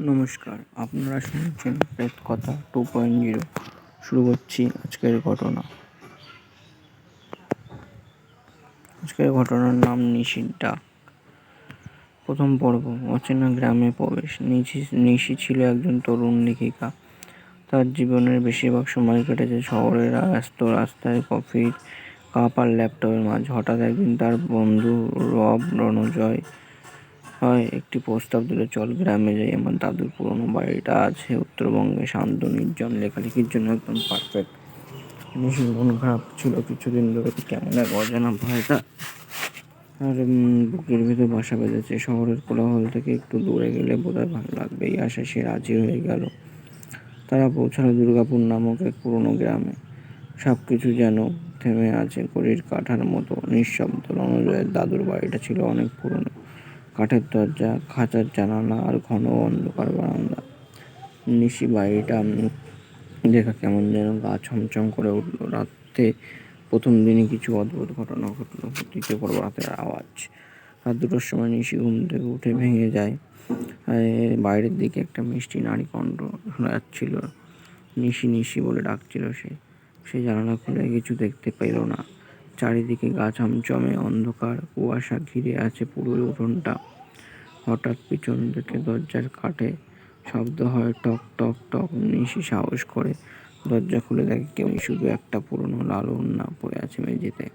নমস্কার, আপনারা শুনছেন প্রেত কথা টু পয়েন্ট জিরো। শুরু করছি আজকের ঘটনা। আজকের ঘটনার নাম নিশির প্রথম পর্ব, অচেনা গ্রামে প্রবেশ। নিশি নিশি ছিল একজন তরুণ লেখিকা। তার জীবনের বেশিরভাগ সময় কেটেছে শহরের ব্যস্ত রাস্তায় কফির কাপ আর ল্যাপটপের মাঝে। হঠাৎ একদিন তার বন্ধু রব রণজয় হয়, একটি প্রস্তাব দিল, চল গ্রামে যাই। আমার দাদুর পুরনো বাড়িটা আছে উত্তরবঙ্গে, শান্ত, নির্জন, লেখালেখির জন্য একদম পারফেক্ট নিশির মন খারাপ ছিল কিছুদিন ধরে কেমন এক অজানা ভয়টা। আর বুকের ভিতর বাসা বেঁধেছে। শহরের কোলাহল থেকে একটু দূরে গেলে বোধহয় ভালো লাগবে। এই আশা সে রাজি হয়ে গেল। তারা পৌঁছালো দুর্গাপুর নামক এক পুরনো গ্রামে। সব কিছু যেন থেমে আছে, ঘড়ির কাঠার মতো, নিঃশব্দ রণজয়ের দাদুর বাড়িটা ছিল অনেক পুরনো। কাঠের দরজা, খাঁচার জানালা আর ঘন অন্ধকার বারান্দা। নিশি বাড়িটা দেখা কেমন যেন গা ছমছম করে উঠল। রাতে প্রথম দিনে কিছু অদ্ভুত ঘটনা ঘটলো। দ্বিতীয় পর্ব রাতের আওয়াজ। রাত দুটোর সময় নিশি ঘুম থেকে উঠে ভেঙে যায়। বাইরের দিকে একটা মিষ্টি নারী কণ্ঠ শোনা যাচ্ছিল। নিশি নিশি বলে ডাকছিল সে। সে জানালা খুলে কিছু দেখতে পেল না। চারিদিকে গা ছমছমে অন্ধকার। কুয়াশা ঘিরে আছে পুরো উঠোনটা। হঠাৎ পিছন থেকে দরজার কাঠে শব্দ হয়, টক টক টক, নিশি সাহস করে। দরজা খুলে দেখে কেউ শুধু একটা পুরনো লাল ওড়না পড়ে আছে মেঝেতে,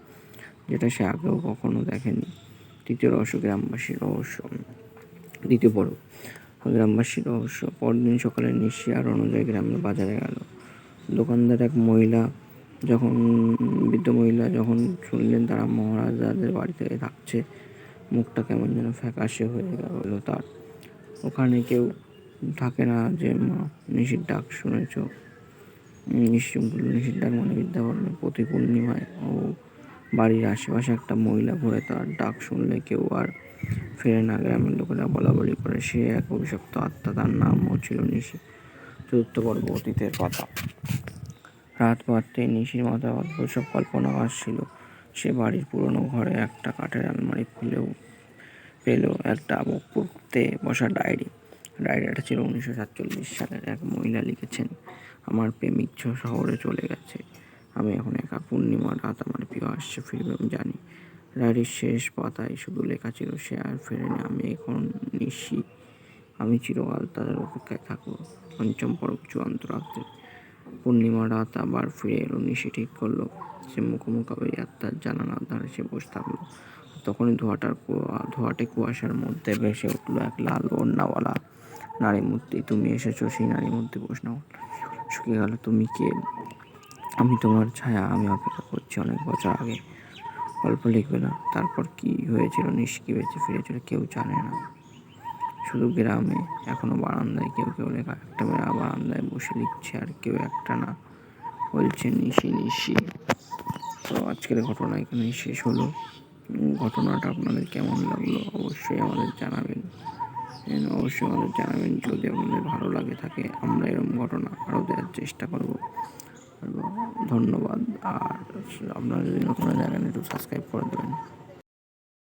যেটা সে আগেও কখনো দেখেনি। তৃতীয় রহস্য, গ্রামবাসীর রহস্য। দ্বিতীয় পর্ব। গ্রামবাসীর রহস্য। পরদিন সকালে নিশি আর অনুযায়ী গ্রামের বাজারে গেল। দোকানদার এক মহিলা যখন, বৃদ্ধ মহিলা যখন শুনলেন তারা মহারাজাদের বাড়িতে থাকছে মুখটা কেমন যেন ফ্যাকাশে হয়ে গেল তার। ওখানে কেউ থাকে না যে, মা, নিশির ডাক শুনেছ? নিশি বলল, নিশির ডাক মানে বিদ্যা বলল প্রতি পূর্ণিমায়। ও বাড়ির আশেপাশে একটা মহিলা ঘুরে তার ডাক শুনলে কেউ আর ফেরে না গ্রামের লোকেরা বলা বলি করে। সে এক অভিশপ্ত আত্মা, তার নামও ছিল নিশি। চতুর্থ পর্ব অতীতের কথা। রাত বাড়তে নিশির মাথায় অদ্ভুত সব কল্পনা আসছিল। সে বাড়ির পুরনো ঘরে একটা কাঠের আলমারি খুলেও পেল একটা পড়তে বসা ডায়েরি। ডায়েরিটা ছিল উনিশশো সাতচল্লিশ সালের এক মহিলা লিখেছেন, আমার প্রেমিক শহরে চলে গেছে। আমি এখন একা। পূর্ণিমা রাত আমার প্রিয় আসছে, ফিরবে আমি জানি। ডায়েরির শেষ পাতায় শুধু লেখা ছিল, সে আর ফেরেনি। আমি এখন নিশি আমি চিরকাল তাদের অপেক্ষায় থাকব। পঞ্চম পর্ব, চূড়ান্ত রাত্রে। পূর্ণিমা রাত আবার ফিরে এলো, নিশি ঠিক করল। সে মুখোমুখাবে আত্মার জানালার ধারে সে বসে থাকল। তখনই ধোয়াটার ধোয়াটে কুয়াশার মধ্যে ভেসে উঠল এক লাল ওড়নাওয়ালা। নারী মূর্তি তুমি এসেছ সেই নারী মূর্তি প্রশ্ন শুকিয়ে গেল, তুমি কে? আমি তোমার ছায়া, আমি অপেক্ষা করছি অনেক বছর আগে। গল্প লিখবে না, তারপর কি হয়েছিল নিষ্কি বেঁচে ফিরেছিল কেউ জানে না। শুধু গ্রামে, এখনও বারান্দায় কেউ কেউ লেখা একটা মেয়ে বারান্দায় বসে লিখছে আর কেউ একটা না। বলছে, নিশি নিশি। তো আজকের ঘটনা এখানেই শেষ হলো। ঘটনাটা আপনাদের কেমন লাগল অবশ্যই আমাদের জানাবেন। অবশ্যই আমাদের জানাবেন। যদি আপনাদের ভালো লাগে থাকে, আমরা এরকম ঘটনা আরও দেওয়ার চেষ্টা করব। ধন্যবাদ। আর আপনারা যদি নতুন জায়গায় একটু সাবস্ক্রাইব করে দেবেন।